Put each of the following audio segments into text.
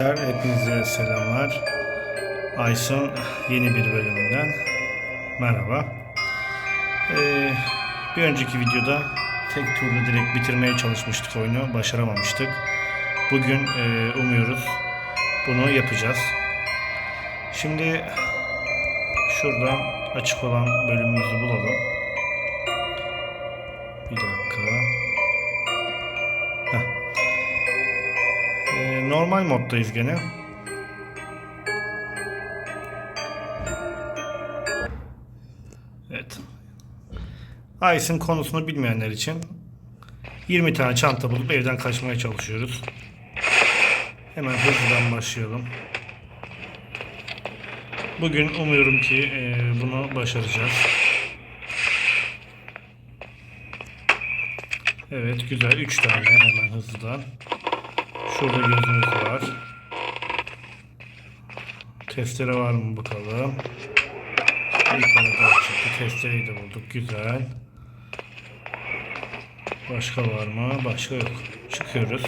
Hepinize selamlar. Aysun yeni bir bölümünden merhaba. Ee, bir önceki videoda tek turda direkt bitirmeye çalışmıştık oyunu. Başaramamıştık. Bugün e, umuyoruz bunu yapacağız. Şimdi şuradan açık olan bölümümüzü bulalım. Bir dakika. Normal moddayız gene. Evet. Ice'ın konusunu bilmeyenler için 20 tane çanta bulup evden kaçmaya çalışıyoruz. Hemen hızlıdan başlayalım. Bugün umuyorum ki e, bunu başaracağız. Evet güzel 3 tane hemen hızlıdan. Şurada gözümüz var. Testere var mı bakalım. Bir tane daha çıktı. Testereyi de bulduk. Güzel. Başka var mı? Başka yok. Çıkıyoruz.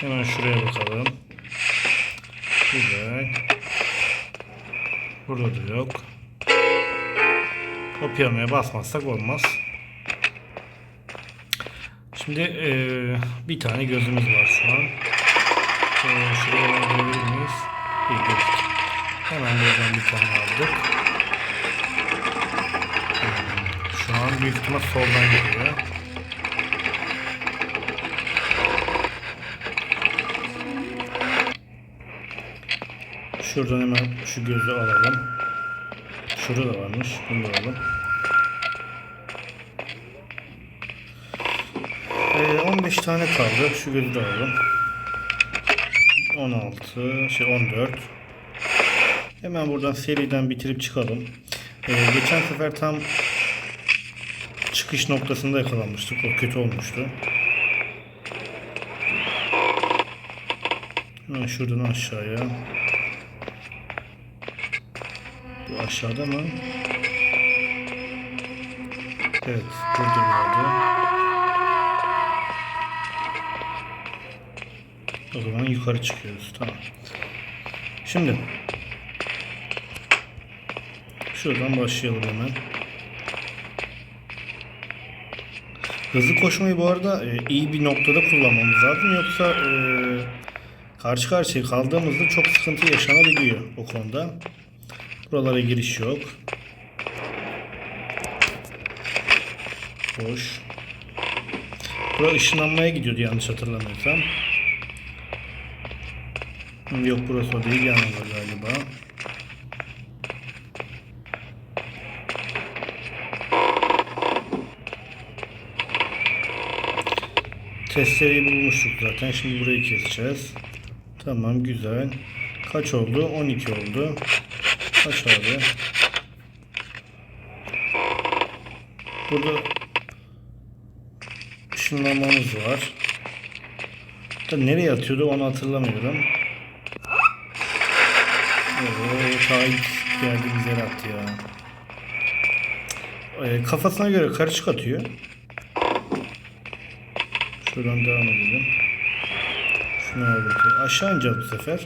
Hemen şuraya bakalım. Güzel. Burada da yok. Piyanoya basmazsak olmaz. Şimdi eee, bir tane gözümüz var şu an. Eee şuraya görebilir miyiz? İyi gördük. Hemen buradan bir tane aldık. Hmm, Şu an büyük ihtimal soldan geliyor. Şuradan hemen şu gözü alalım. Şurada da varmış. Bunu alalım. 15 tane kaldı. Şu gözü de alalım. 16, şey 14. Hemen buradan seriden bitirip çıkalım. Ee, geçen sefer tam çıkış noktasında yakalanmıştık. O kötü olmuştu. Hemen şuradan aşağıya. Bu aşağıda mı? Evet, burada vardı. O zaman yukarı çıkıyoruz. Tamam. Şimdi şuradan başlayalım hemen. Hızlı koşmayı bu arada e, iyi bir noktada kullanmamız lazım. Yoksa e, karşı karşıya kaldığımızda çok sıkıntı yaşanabiliyor o konuda. Buralara giriş yok. Boş. Bura ışınlanmaya gidiyordu yanlış hatırlamıyorsam. Yok burası o değil yanında galiba. Testereyi bulmuştuk zaten. Şimdi burayı keseceğiz. Tamam güzel. Kaç oldu? 12 oldu. Kaç abi? Burada ışınlamamız var. Da nereye atıyordu onu hatırlamıyorum. Oo, ta ilk geldiğimiz yere attı ya. Ee, kafasına göre karışık atıyor. Şuradan devam edelim. Şunu alalım. Aşağı ineceğiz bu sefer.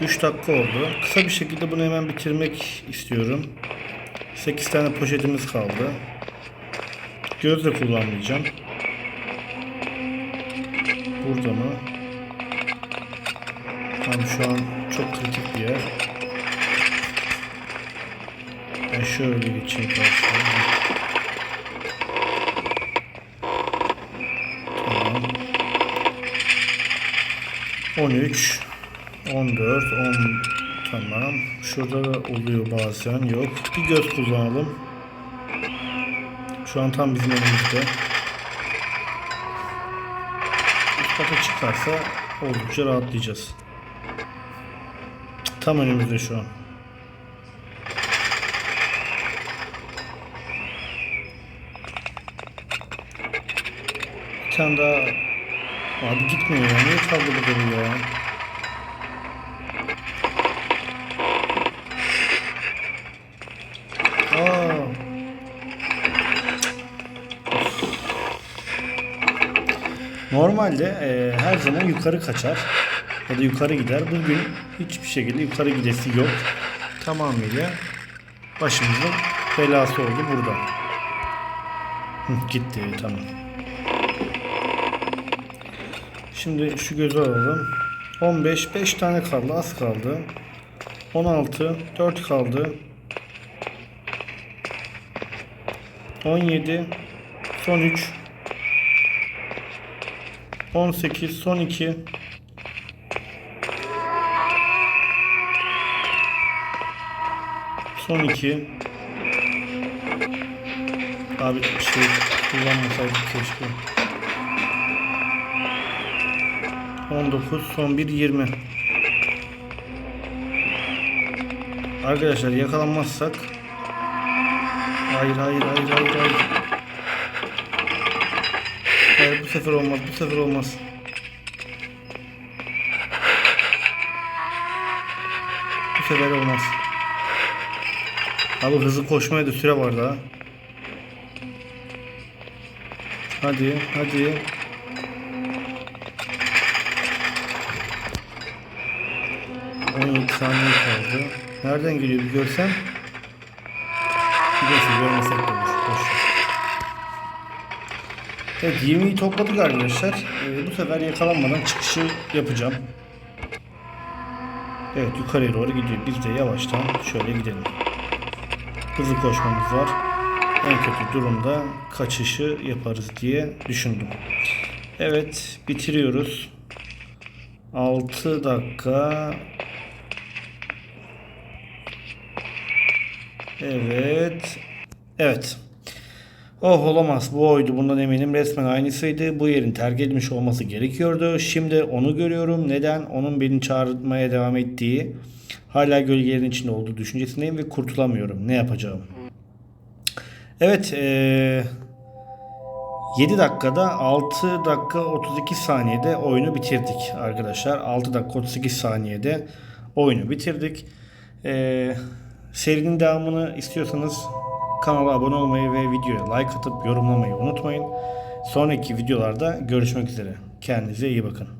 3 dakika oldu. Kısa bir şekilde bunu hemen bitirmek istiyorum. 8 tane poşetimiz kaldı. Göz de kullanmayacağım. Burada mı? Tam şu an çok kritik bir yer. Ben şöyle geçeyim karşıya. Tamam. 13 14 10 tamam. Şurada da oluyor bazen yok. Bir göz kullanalım. Şu an tam bizim önümüzde. Üst kata çıkarsa oldukça rahatlayacağız. Tam önümüzde şu an. Bir tane daha Abi gitmiyor ya. Niye kaldı bu durum ya? Normalde e, her zaman yukarı kaçar ya da yukarı gider. Bugün hiçbir şekilde yukarı gidesi yok. Tamamıyla başımızın belası oldu burada. Hı, gitti tamam. Şimdi şu gözü alalım. 15 5 tane kaldı az kaldı. 16 4 kaldı. 17 son 3 18 son 2 son 2 Abi bir şey kullanmasaydık keşke. 19 son 1 20 Arkadaşlar yakalanmazsak Hayır hayır hayır hayır hayır. Hayır bu sefer olmaz bu sefer olmaz. Bu sefer olmaz Abi hızlı koşmaya da süre var daha Hadi hadi 17 saniye kaldı. Nereden geliyor bir görsem. Neyse görmesek de olur. Boş. Evet 20'yi topladık arkadaşlar. Ee, bu sefer yakalanmadan çıkışı yapacağım. Evet yukarıya doğru gidiyor. Biz de yavaştan şöyle gidelim. Hızlı koşmamız var. En kötü durumda kaçışı yaparız diye düşündüm. Evet bitiriyoruz. 6 dakika Evet. Evet. Oh olamaz bu oydu bundan eminim resmen aynısıydı. Bu yerin terk edilmiş olması gerekiyordu. Şimdi onu görüyorum. Neden? Onun beni çağırmaya devam ettiği hala gölgelerin içinde olduğu düşüncesindeyim ve kurtulamıyorum. Ne yapacağım? Evet. Ee, 7 dakikada 6 dakika 32 saniyede oyunu bitirdik arkadaşlar. 6 dakika 38 saniyede oyunu bitirdik. Ee, serinin devamını istiyorsanız kanala abone olmayı ve videoya like atıp yorumlamayı unutmayın. Sonraki videolarda görüşmek üzere. Kendinize iyi bakın.